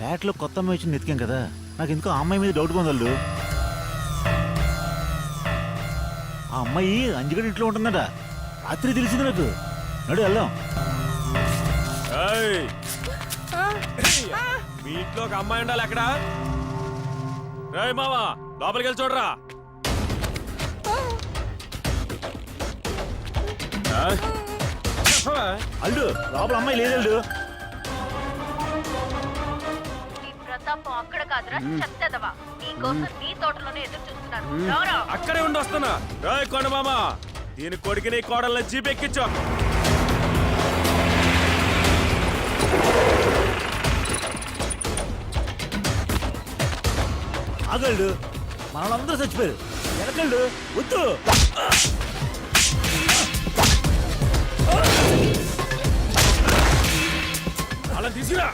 పేటలో కొత్త అమ్మాయి వచ్చి నెతికాం కదా. నాకు ఎందుకో ఆ అమ్మాయి మీద డౌట్ పొందలు ఆ అమ్మాయి అంజగడి ఇంట్లో ఉంటుందట. రాత్రి తెలిసింది నాకు. నడు వెళ్దాం. ఏయ్! మీ ఇంట్లో ఒక అమ్మాయి ఉండాలి అక్కడ? రేయ్ మావా లోపలికి వెళ్ళి చూడరా. ఆ? చెప్పవా? అల్లు లోపల అమ్మాయి లేదల్లు నీ అక్కడ కాదురా చెత్తదవా? నీకోసం నీ తోటలోనే ఎదురు చూస్తున్నాను అక్కడే ఉండి వస్తున్నా. రేయ్ కొండమామ. దీని కొడుకుని కోడల్ని జీప్ ఎక్కించు ఆగల్డు మనలందరూ చచ్చిపోయారు. వెనకల్డు వద్దు. అలా తీసిరా